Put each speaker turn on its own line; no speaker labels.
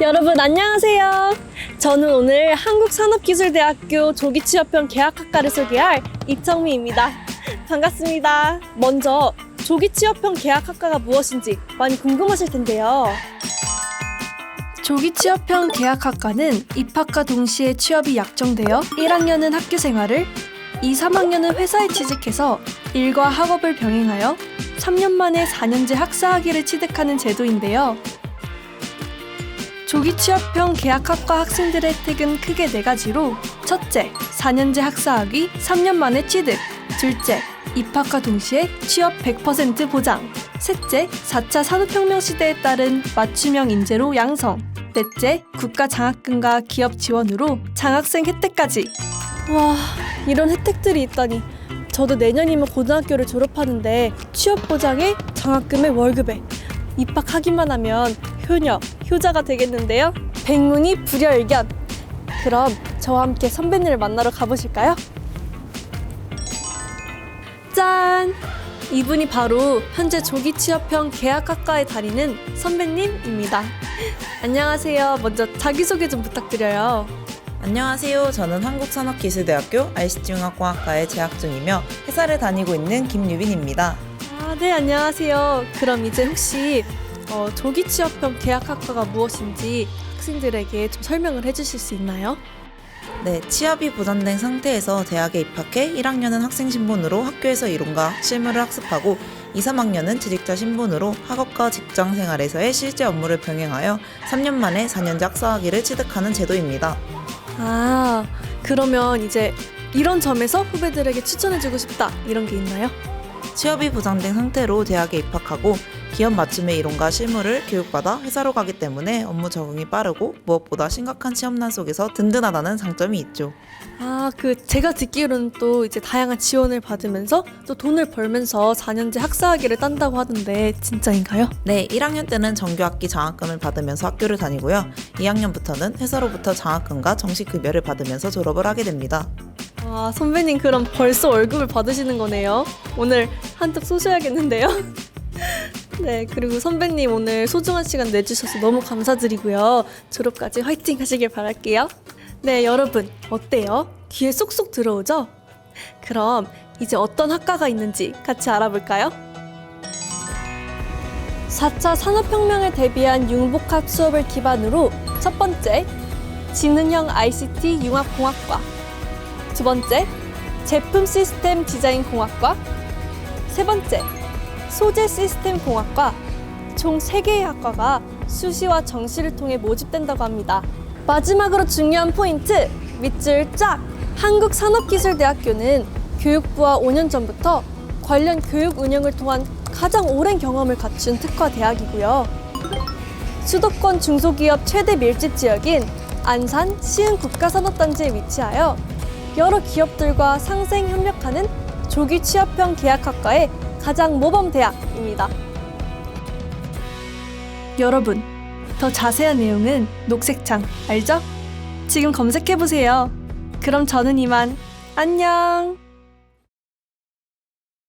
여러분 안녕하세요. 저는 오늘 한국산업기술대학교 조기취업형 계약학과를 소개할 이정미입니다. 반갑습니다. 먼저 조기취업형 계약학과가 무엇인지 많이 궁금하실 텐데요. 조기취업형 계약학과는 입학과 동시에 취업이 약정되어 1학년은 학교 생활을, 2, 3학년은 회사에 취직해서 일과 학업을 병행하여 3년 만에 4년제 학사학위를 취득하는 제도인데요. 조기 취업형 계약학과 학생들의 혜택은 크게 네 가지로 첫째, 4년제 학사학위 3년 만에 취득 둘째, 입학과 동시에 취업 100% 보장 셋째, 4차 산업혁명 시대에 따른 맞춤형 인재로 양성 넷째, 국가 장학금과 기업 지원으로 장학생 혜택까지. 와, 이런 혜택들이 있다니. 저도 내년이면 고등학교를 졸업하는데 취업 보장에 장학금에 월급에 입학하기만 하면 효녀, 효자가 되겠는데요. 백문이 불여일견. 그럼 저와 함께 선배님을 만나러 가보실까요? 짠! 이분이 바로 현재 조기 취업형 계약학과에 다니는 선배님입니다. 안녕하세요. 먼저 자기소개 좀 부탁드려요.
안녕하세요. 저는 한국산업기술대학교 ICT융합공학과에 재학 중이며 회사를 다니고 있는 김유빈입니다.
아, 네, 안녕하세요. 그럼 이제 혹시 어, 조기 취업형 계약학과가 무엇인지 학생들에게 좀 설명을 해주실 수 있나요?
네, 취업이 보장된 상태에서 대학에 입학해 1학년은 학생 신분으로 학교에서 이론과 실무를 학습하고 2, 3학년은 재직자 신분으로 학업과 직장 생활에서의 실제 업무를 병행하여 3년 만에 4년제 학사학위를 취득하는 제도입니다.
아, 그러면 이제 이런 점에서 후배들에게 추천해주고 싶다 이런 게 있나요?
취업이 보장된 상태로 대학에 입학하고 기업 맞춤의 이론과 실무를 교육받아 회사로 가기 때문에 업무 적응이 빠르고 무엇보다 심각한 취업난 속에서 든든하다는 장점이 있죠.
아, 그 제가 듣기로는 또 이제 다양한 지원을 받으면서 또 돈을 벌면서 4년제 학사학위를 딴다고 하던데 진짜인가요?
네, 1학년 때는 정규학기 장학금을 받으면서 학교를 다니고요. 2학년부터는 회사로부터 장학금과 정식 급여를 받으면서 졸업을 하게 됩니다.
아, 선배님 그럼 벌써 월급을 받으시는 거네요. 오늘 한턱 쏘셔야겠는데요. 네, 그리고 선배님 오늘 소중한 시간 내주셔서 너무 감사드리고요. 졸업까지 화이팅 하시길 바랄게요. 네, 여러분, 어때요? 귀에 쏙쏙 들어오죠? 그럼 이제 어떤 학과가 있는지 같이 알아볼까요? 4차 산업혁명을 대비한 융복합 수업을 기반으로 첫 번째, 지능형 ICT 융합공학과 두 번째, 제품 시스템 디자인 공학과. 세 번째, 소재 시스템 공학과. 총 3개의 학과가 수시와 정시를 통해 모집된다고 합니다. 마지막으로 중요한 포인트, 밑줄 쫙! 한국산업기술대학교는 교육부와 5년 전부터 관련 교육 운영을 통한 가장 오랜 경험을 갖춘 특화 대학이고요. 수도권 중소기업 최대 밀집 지역인 안산 시흥 국가산업단지에 위치하여 여러 기업들과 상생 협력하는 조기 취업형 계약학과의 가장 모범 대학입니다. 여러분, 더 자세한 내용은 녹색창 알죠? 지금 검색해 보세요. 그럼 저는 이만 안녕.